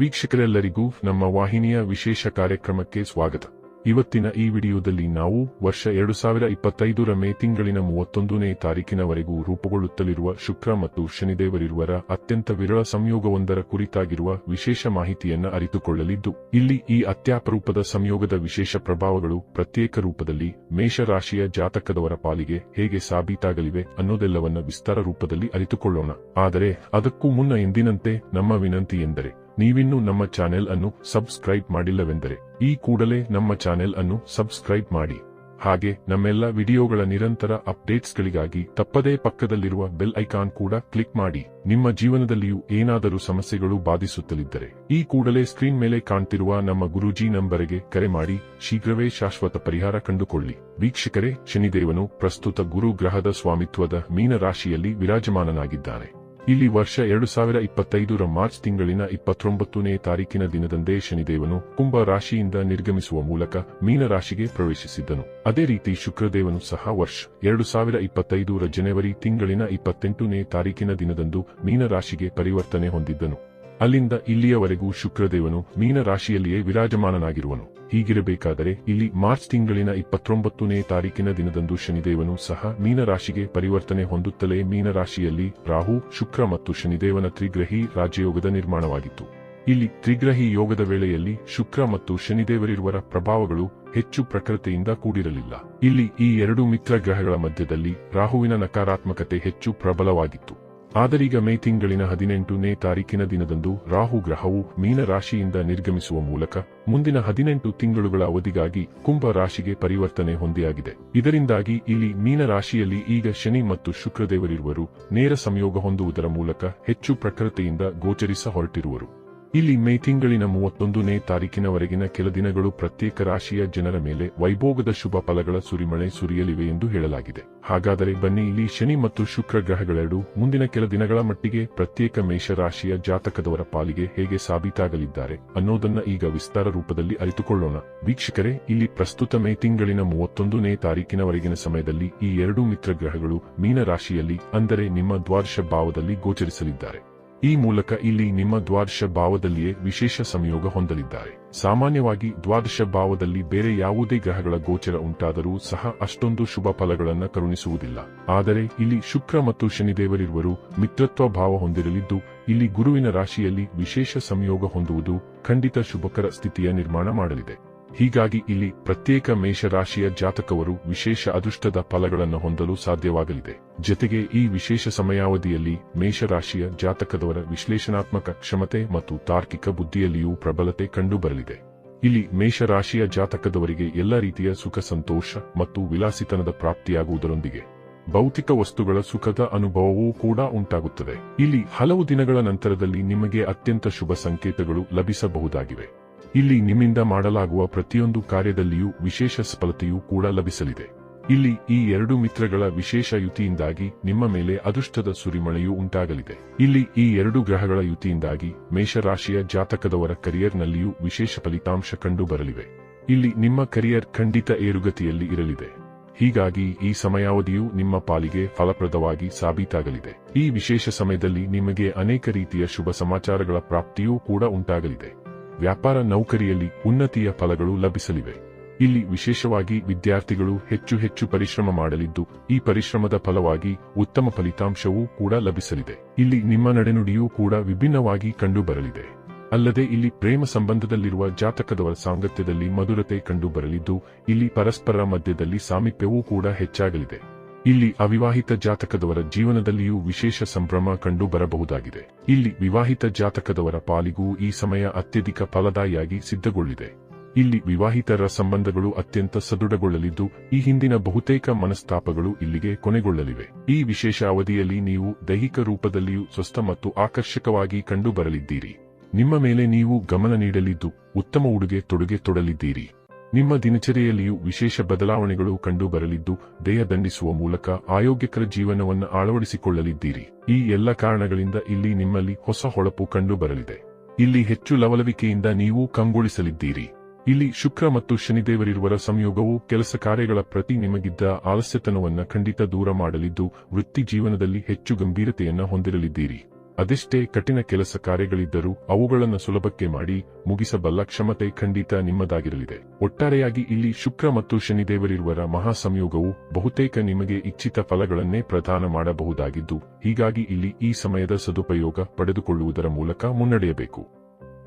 ವೀಕ್ಷಕರೆಲ್ಲರಿಗೂ ನಮ್ಮ ವಾಹಿನಿಯ ವಿಶೇಷ ಕಾರ್ಯಕ್ರಮಕ್ಕೆ ಸ್ವಾಗತ. ಇವತ್ತಿನ ಈ ವಿಡಿಯೋದಲ್ಲಿ ನಾವು ವರ್ಷ ಎರಡು ಸಾವಿರ ಇಪ್ಪತ್ತೈದರ ಮೇ ತಿಂಗಳಿನ ಮೂವತ್ತೊಂದನೇ ತಾರೀಕಿನವರೆಗೂ ರೂಪುಗೊಳ್ಳುತ್ತಲಿರುವ ಶುಕ್ರ ಮತ್ತು ಶನಿದೇವರಿರುವರ ಅತ್ಯಂತ ವಿರಳ ಸಂಯೋಗವೊಂದರ ಕುರಿತಾಗಿರುವ ವಿಶೇಷ ಮಾಹಿತಿಯನ್ನು ಅರಿತುಕೊಳ್ಳಲಿದ್ದು, ಇಲ್ಲಿ ಈ ಅತ್ಯಾಪರೂಪದ ಸಂಯೋಗದ ವಿಶೇಷ ಪ್ರಭಾವಗಳು ಪ್ರತ್ಯೇಕ ರೂಪದಲ್ಲಿ ಮೇಷರಾಶಿಯ ಜಾತಕದವರ ಪಾಲಿಗೆ ಹೇಗೆ ಸಾಬೀತಾಗಲಿವೆ ಅನ್ನೋದೆಲ್ಲವನ್ನ ವಿಸ್ತಾರ ರೂಪದಲ್ಲಿ ಅರಿತುಕೊಳ್ಳೋಣ. ಆದರೆ ಅದಕ್ಕೂ ಮುನ್ನ ಎಂದಿನಂತೆ ನಮ್ಮ ವಿನಂತಿ ಎಂದರೆ ನೀವಿನ್ನೂ ನಮ್ಮ ಚಾನೆಲ್ ಅನ್ನು ಸಬ್ಸ್ಕ್ರೈಬ್ ಮಾಡಿಲ್ಲವೆಂದರೆ ಈ ಕೂಡಲೇ ನಮ್ಮ ಚಾನೆಲ್ ಅನ್ನು ಸಬ್ಸ್ಕ್ರೈಬ್ ಮಾಡಿ. ಹಾಗೆ ನಮ್ಮೆಲ್ಲ ವಿಡಿಯೋಗಳ ನಿರಂತರ ಅಪ್ಡೇಟ್ಸ್ಗಳಿಗಾಗಿ ತಪ್ಪದೇ ಪಕ್ಕದಲ್ಲಿರುವ ಬೆಲ್ ಐಕಾನ್ ಕೂಡ ಕ್ಲಿಕ್ ಮಾಡಿ. ನಿಮ್ಮ ಜೀವನದಲ್ಲಿಯೂ ಏನಾದರೂ ಸಮಸ್ಯೆಗಳು ಬಾಧಿಸುತ್ತಲಿದ್ದರೆ ಈ ಕೂಡಲೇ ಸ್ಕ್ರೀನ್ ಮೇಲೆ ಕಾಣ್ತಿರುವ ನಮ್ಮ ಗುರೂಜಿ ನಂಬರಿಗೆ ಕರೆ ಮಾಡಿ. ಶೀಘ್ರವೇ ಶಾಶ್ವತ ಪರಿಹಾರ ಕಂಡುಕೊಳ್ಳಿ. ವೀಕ್ಷಕರೇ, ಶನಿದೇವನು ಪ್ರಸ್ತುತ ಗುರು ಗ್ರಹದ ಸ್ವಾಮಿತ್ವದ ಮೀನರಾಶಿಯಲ್ಲಿ ವಿರಾಜಮಾನನಾಗಿದ್ದಾನೆ. ಇಲ್ಲಿ ವರ್ಷ ಎರಡು ಸಾವಿರ ಇಪ್ಪತ್ತೈದರ ಮಾರ್ಚ್ ತಿಂಗಳಿನ ಇಪ್ಪತ್ತೊಂಬತ್ತನೇ ತಾರೀಕಿನ ದಿನದಂದೇ ಶನಿದೇವನು ಕುಂಭ ರಾಶಿಯಿಂದ ನಿರ್ಗಮಿಸುವ ಮೂಲಕ ಮೀನರಾಶಿಗೆ ಪ್ರವೇಶಿಸಿದ್ದನು. ಅದೇ ರೀತಿ ಶುಕ್ರದೇವನು ಸಹ ವರ್ಷ ಎರಡು ಸಾವಿರ ಇಪ್ಪತ್ತೈದರ ಜನವರಿ ತಿಂಗಳಿನ ಇಪ್ಪತ್ತೆಂಟನೇ ತಾರೀಕಿನ ದಿನದಂದು ಮೀನರಾಶಿಗೆ ಪರಿವರ್ತನೆ ಹೊಂದಿದ್ದನು. ಅಲ್ಲಿಂದ ಇಲ್ಲಿಯವರೆಗೂ ಶುಕ್ರದೇವನು ಮೀನರಾಶಿಯಲ್ಲಿಯೇ ವಿರಾಜಮಾನನಾಗಿರುವನು. ಹೀಗಿರಬೇಕಾದರೆ ಇಲ್ಲಿ ಮಾರ್ಚ್ ತಿಂಗಳಿನ ಇಪ್ಪತ್ತೊಂಬತ್ತನೇ ತಾರೀಕಿನ ದಿನದಂದು ಶನಿದೇವನು ಸಹ ಮೀನರಾಶಿಗೆ ಪರಿವರ್ತನೆ ಹೊಂದುತ್ತಲೇ ಮೀನರಾಶಿಯಲ್ಲಿ ರಾಹು, ಶುಕ್ರ ಮತ್ತು ಶನಿದೇವನ ತ್ರಿಗ್ರಹಿ ರಾಜಯೋಗದ ನಿರ್ಮಾಣವಾಗಿತ್ತು. ಇಲ್ಲಿ ತ್ರಿಗ್ರಹಿ ಯೋಗದ ವೇಳೆಯಲ್ಲಿ ಶುಕ್ರ ಮತ್ತು ಶನಿದೇವರಿರುವರ ಪ್ರಭಾವಗಳು ಹೆಚ್ಚು ಪ್ರಕೃತಿಯಿಂದ ಕೂಡಿರಲಿಲ್ಲ. ಇಲ್ಲಿ ಈ ಎರಡು ಮಿತ್ರ ಗ್ರಹಗಳ ಮಧ್ಯದಲ್ಲಿ ರಾಹುವಿನ ನಕಾರಾತ್ಮಕತೆ ಹೆಚ್ಚು ಪ್ರಬಲವಾಗಿತ್ತು. ಆದರೀಗ ಮೇ ತಿಂಗಳಿನ ಹದಿನೆಂಟನೇ ತಾರೀಕಿನ ದಿನದಂದು ರಾಹು ಗ್ರಹವು ಮೀನರಾಶಿಯಿಂದ ನಿರ್ಗಮಿಸುವ ಮೂಲಕ ಮುಂದಿನ ಹದಿನೆಂಟು ತಿಂಗಳುಗಳ ಅವಧಿಗಾಗಿ ಕುಂಭ ರಾಶಿಗೆ ಪರಿವರ್ತನೆ ಹೊಂದಿಯಾಗಿದೆ. ಇದರಿಂದಾಗಿ ಇಲ್ಲಿ ಮೀನರಾಶಿಯಲ್ಲಿ ಈಗ ಶನಿ ಮತ್ತು ಶುಕ್ರದೇವರಿರುವರು ನೇರ ಸಂಯೋಗ ಹೊಂದುವುದರ ಮೂಲಕ ಹೆಚ್ಚು ಪ್ರಕೃತಿಯಿಂದ ಗೋಚರಿಸ ಹೊರಟಿರುವರು. ಇಲ್ಲಿ ಮೇ ತಿಂಗಳಿನ ಮೂವತ್ತೊಂದನೇ ತಾರೀಕಿನವರೆಗಿನ ಕೆಲ ದಿನಗಳು ಪ್ರತ್ಯೇಕ ರಾಶಿಯ ಜನರ ಮೇಲೆ ವೈಭೋಗದ ಶುಭ ಫಲಗಳ ಸುರಿಮಳೆ ಸುರಿಯಲಿವೆ ಎಂದು ಹೇಳಲಾಗಿದೆ. ಹಾಗಾದರೆ ಬನ್ನಿ ಇಲ್ಲಿ ಶನಿ ಮತ್ತು ಶುಕ್ರ ಗ್ರಹಗಳೆರಡು ಮುಂದಿನ ಕೆಲ ದಿನಗಳ ಮಟ್ಟಿಗೆ ಪ್ರತ್ಯೇಕ ಮೇಷರಾಶಿಯ ಜಾತಕದವರ ಪಾಲಿಗೆ ಹೇಗೆ ಸಾಬೀತಾಗಲಿದ್ದಾರೆ ಅನ್ನೋದನ್ನ ಈಗ ವಿಸ್ತಾರ ರೂಪದಲ್ಲಿ ಅರಿತುಕೊಳ್ಳೋಣ. ವೀಕ್ಷಕರೇ, ಇಲ್ಲಿ ಪ್ರಸ್ತುತ ಮೇ ತಿಂಗಳಿನ ಮೂವತ್ತೊಂದನೇ ತಾರೀಕಿನವರೆಗಿನ ಸಮಯದಲ್ಲಿ ಈ ಎರಡು ಮಿತ್ರ ಗ್ರಹಗಳು ಮೀನರಾಶಿಯಲ್ಲಿ ಅಂದರೆ ನಿಮ್ಮ ದ್ವಾದಶ ಭಾವದಲ್ಲಿ ಗೋಚರಿಸಲಿದ್ದಾರೆ. ಈ ಮೂಲಕ ಇಲ್ಲಿ ನಿಮ್ಮ ದ್ವಾದಶ ಭಾವದಲ್ಲಿಯೇ ವಿಶೇಷ ಸಂಯೋಗ ಹೊಂದಲಿದ್ದಾರೆ. ಸಾಮಾನ್ಯವಾಗಿ ದ್ವಾದಶ ಭಾವದಲ್ಲಿ ಬೇರೆ ಯಾವುದೇ ಗ್ರಹಗಳ ಗೋಚರ ಉಂಟಾದರೂ ಸಹ ಅಷ್ಟೊಂದು ಶುಭ ಫಲಗಳನ್ನು ಕರುಣಿಸುವುದಿಲ್ಲ. ಆದರೆ ಇಲ್ಲಿ ಶುಕ್ರ ಮತ್ತು ಶನಿದೇವರಿರುವರು ಮಿತ್ರತ್ವ ಭಾವ ಹೊಂದಿರಲಿದ್ದು, ಇಲ್ಲಿ ಗುರುವಿನ ರಾಶಿಯಲ್ಲಿ ವಿಶೇಷ ಸಂಯೋಗ ಹೊಂದುವುದು ಖಂಡಿತ ಶುಭಕರ ಸ್ಥಿತಿಯ ನಿರ್ಮಾಣ ಮಾಡಲಿದೆ. ಹೀಗಾಗಿ ಇಲ್ಲಿ ಪ್ರತ್ಯೇಕ ಮೇಷರಾಶಿಯ ಜಾತಕವರು ವಿಶೇಷ ಅದೃಷ್ಟದ ಫಲಗಳನ್ನು ಹೊಂದಲು ಸಾಧ್ಯವಾಗಲಿದೆ. ಜತೆಗೆ ಈ ವಿಶೇಷ ಸಮಯಾವಧಿಯಲ್ಲಿ ಮೇಷರಾಶಿಯ ಜಾತಕದವರ ವಿಶ್ಲೇಷಣಾತ್ಮಕ ಕ್ಷಮತೆ ಮತ್ತು ತಾರ್ಕಿಕ ಬುದ್ಧಿಯಲ್ಲಿಯೂ ಪ್ರಬಲತೆ ಕಂಡುಬರಲಿದೆ. ಇಲ್ಲಿ ಮೇಷರಾಶಿಯ ಜಾತಕದವರಿಗೆ ಎಲ್ಲ ರೀತಿಯ ಸುಖ ಸಂತೋಷ ಮತ್ತು ವಿಲಾಸಿತನದ ಪ್ರಾಪ್ತಿಯಾಗುವುದರೊಂದಿಗೆ ಭೌತಿಕ ವಸ್ತುಗಳ ಸುಖದ ಅನುಭವವೂ ಕೂಡ ಉಂಟಾಗುತ್ತದೆ. ಇಲ್ಲಿ ಹಲವು ದಿನಗಳ ನಂತರದಲ್ಲಿ ನಿಮಗೆ ಅತ್ಯಂತ ಶುಭ ಸಂಕೇತಗಳು ಲಭಿಸಬಹುದಾಗಿವೆ. ಇಲ್ಲಿ ನಿಮ್ಮಿಂದ ಮಾಡಲಾಗುವ ಪ್ರತಿಯೊಂದು ಕಾರ್ಯದಲ್ಲಿಯೂ ವಿಶೇಷ ಸಫಲತೆಯೂ ಕೂಡ ಲಭಿಸಲಿದೆ. ಇಲ್ಲಿ ಈ ಎರಡು ಮಿತ್ರಗಳ ವಿಶೇಷ ಯುತಿಯಿಂದಾಗಿ ನಿಮ್ಮ ಮೇಲೆ ಅದೃಷ್ಟದ ಸುರಿಮಳೆಯೂ ಉಂಟಾಗಲಿದೆ. ಇಲ್ಲಿ ಈ ಎರಡು ಗ್ರಹಗಳ ಯುತಿಯಿಂದಾಗಿ ಮೇಷರಾಶಿಯ ಜಾತಕದವರ ಕರಿಯರ್ನಲ್ಲಿಯೂ ವಿಶೇಷ ಫಲಿತಾಂಶ ಕಂಡುಬರಲಿವೆ. ಇಲ್ಲಿ ನಿಮ್ಮ ಕರಿಯರ್ ಖಂಡಿತ ಏರುಗತಿಯಲ್ಲಿ ಇರಲಿದೆ. ಹೀಗಾಗಿ ಈ ಸಮಯಾವಧಿಯು ನಿಮ್ಮ ಪಾಲಿಗೆ ಫಲಪ್ರದವಾಗಿ ಸಾಬೀತಾಗಲಿದೆ. ಈ ವಿಶೇಷ ಸಮಯದಲ್ಲಿ ನಿಮಗೆ ಅನೇಕ ರೀತಿಯ ಶುಭ ಸಮಾಚಾರಗಳ ಪ್ರಾಪ್ತಿಯೂ ಕೂಡ ಉಂಟಾಗಲಿದೆ. ವ್ಯಾಪಾರ ನೌಕರಿಯಲ್ಲಿ ಉನ್ನತಿಯ ಫಲಗಳು ಲಭಿಸಲಿವೆ. ಇಲ್ಲಿ ವಿಶೇಷವಾಗಿ ವಿದ್ಯಾರ್ಥಿಗಳು ಹೆಚ್ಚು ಹೆಚ್ಚು ಪರಿಶ್ರಮ ಮಾಡಲಿದ್ದು, ಈ ಪರಿಶ್ರಮದ ಫಲವಾಗಿ ಉತ್ತಮ ಫಲಿತಾಂಶವೂ ಕೂಡ ಲಭಿಸಲಿದೆ. ಇಲ್ಲಿ ನಿಮ್ಮ ನಡೆನುಡಿಯೂ ಕೂಡ ವಿಭಿನ್ನವಾಗಿ ಕಂಡುಬರಲಿದೆ. ಅಲ್ಲದೆ ಇಲ್ಲಿ ಪ್ರೇಮ ಸಂಬಂಧದಲ್ಲಿರುವ ಜಾತಕದವರ ಸಾಂಗತ್ಯದಲ್ಲಿ ಮಧುರತೆ ಕಂಡುಬರಲಿದ್ದು, ಇಲ್ಲಿ ಪರಸ್ಪರ ಮಧ್ಯದಲ್ಲಿ ಸಾಮೀಪ್ಯವೂ ಕೂಡ ಹೆಚ್ಚಾಗಲಿದೆ. ಇಲ್ಲಿ ಅವಿವಾಹಿತ ಜಾತಕದವರ ಜೀವನದಲ್ಲಿಯೂ ವಿಶೇಷ ಸಂಭ್ರಮ ಕಂಡು ಬರಬಹುದಾಗಿದೆ ಇಲ್ಲಿ ವಿವಾಹಿತ ಜಾತಕದವರ ಪಾಲಿಗೂ ಈ ಸಮಯ ಅತ್ಯಧಿಕ ಫಲದಾಯಿಯಾಗಿ ಸಿದ್ಧಗೊಳ್ಳಿದೆ. ಇಲ್ಲಿ ವಿವಾಹಿತರ ಸಂಬಂಧಗಳು ಅತ್ಯಂತ ಸದೃಢಗೊಳ್ಳಲಿದ್ದು, ಈ ಹಿಂದಿನ ಬಹುತೇಕ ಮನಸ್ತಾಪಗಳು ಇಲ್ಲಿಗೆ ಕೊನೆಗೊಳ್ಳಲಿವೆ. ಈ ವಿಶೇಷ ಅವಧಿಯಲ್ಲಿ ನೀವು ದೈಹಿಕ ರೂಪದಲ್ಲಿಯೂ ಸ್ವಸ್ಥ ಮತ್ತು ಆಕರ್ಷಕವಾಗಿ ಕಂಡುಬರಲಿದ್ದೀರಿ. ನಿಮ್ಮ ಮೇಲೆ ನೀವು ಗಮನ ನೀಡಲಿದ್ದು, ಉತ್ತಮ ಉಡುಗೆ ತೊಡುಗೆ ತೊಡಲಿದ್ದೀರಿ. ನಿಮ್ಮ ದಿನಚರಿಯಲ್ಲಿಯೂ ವಿಶೇಷ ಬದಲಾವಣೆಗಳು ಕಂಡು ಬರಲಿದ್ದು ದೇಹ ದಂಡಿಸುವ ಮೂಲಕ ಆರೋಗ್ಯಕರ ಜೀವನವನ್ನು ಅಳವಡಿಸಿಕೊಳ್ಳಲಿದ್ದೀರಿ. ಈ ಎಲ್ಲ ಕಾರಣಗಳಿಂದ ಇಲ್ಲಿ ನಿಮ್ಮಲ್ಲಿ ಹೊಸ ಹೊಳಪು ಕಂಡು ಬರಲಿದೆ ಇಲ್ಲಿ ಹೆಚ್ಚು ಲವಲವಿಕೆಯಿಂದ ನೀವು ಕಂಗೊಳಿಸಲಿದ್ದೀರಿ. ಇಲ್ಲಿ ಶುಕ್ರ ಮತ್ತು ಶನಿದೇವರಿರುವರ ಸಂಯೋಗವು ಕೆಲಸ ಕಾರ್ಯಗಳ ಪ್ರತಿ ನಿಮಗಿದ್ದ ಆಲಸ್ಯತನವನ್ನ ಖಂಡಿತ ದೂರ ಮಾಡಲಿದ್ದು ವೃತ್ತಿ ಜೀವನದಲ್ಲಿ ಹೆಚ್ಚು ಗಂಭೀರತೆಯನ್ನು ಹೊಂದಿರಲಿದ್ದೀರಿ. ಅದೆಷ್ಟೇ ಕಠಿಣ ಕೆಲಸ ಕಾರ್ಯಗಳಿದ್ದರೂ ಅವುಗಳನ್ನು ಸುಲಭಕ್ಕೆ ಮಾಡಿ ಮುಗಿಸಬಲ್ಲ ಕ್ಷಮತೆ ಖಂಡಿತ ನಿಮ್ಮದಾಗಿರಲಿದೆ. ಒಟ್ಟಾರೆಯಾಗಿ ಇಲ್ಲಿ ಶುಕ್ರ ಮತ್ತು ಶನಿದೇವರಿರುವರ ಮಹಾ ಸಂಯೋಗವು ಬಹುತೇಕ ನಿಮಗೆ ಇಚ್ಛಿತ ಫಲಗಳನ್ನೇ ಪ್ರದಾನ ಮಾಡಬಹುದಾಗಿದ್ದು, ಹೀಗಾಗಿ ಇಲ್ಲಿ ಈ ಸಮಯದ ಸದುಪಯೋಗ ಪಡೆದುಕೊಳ್ಳುವುದರ ಮೂಲಕ ಮುನ್ನಡೆಯಬೇಕು.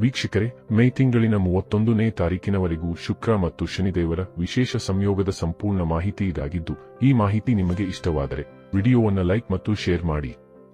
ವೀಕ್ಷಕರೇ, ಮೇ ತಿಂಗಳಿನ ಮೂವತ್ತೊಂದನೇ ತಾರೀಕಿನವರೆಗೂ ಶುಕ್ರ ಮತ್ತು ಶನಿದೇವರ ವಿಶೇಷ ಸಂಯೋಗದ ಸಂಪೂರ್ಣ ಮಾಹಿತಿ ಇದಾಗಿದ್ದು, ಈ ಮಾಹಿತಿ ನಿಮಗೆ ಇಷ್ಟವಾದರೆ, ವಿಡಿಯೋವನ್ನು ಲೈಕ್ ಮತ್ತು ಶೇರ್ ಮಾಡಿ.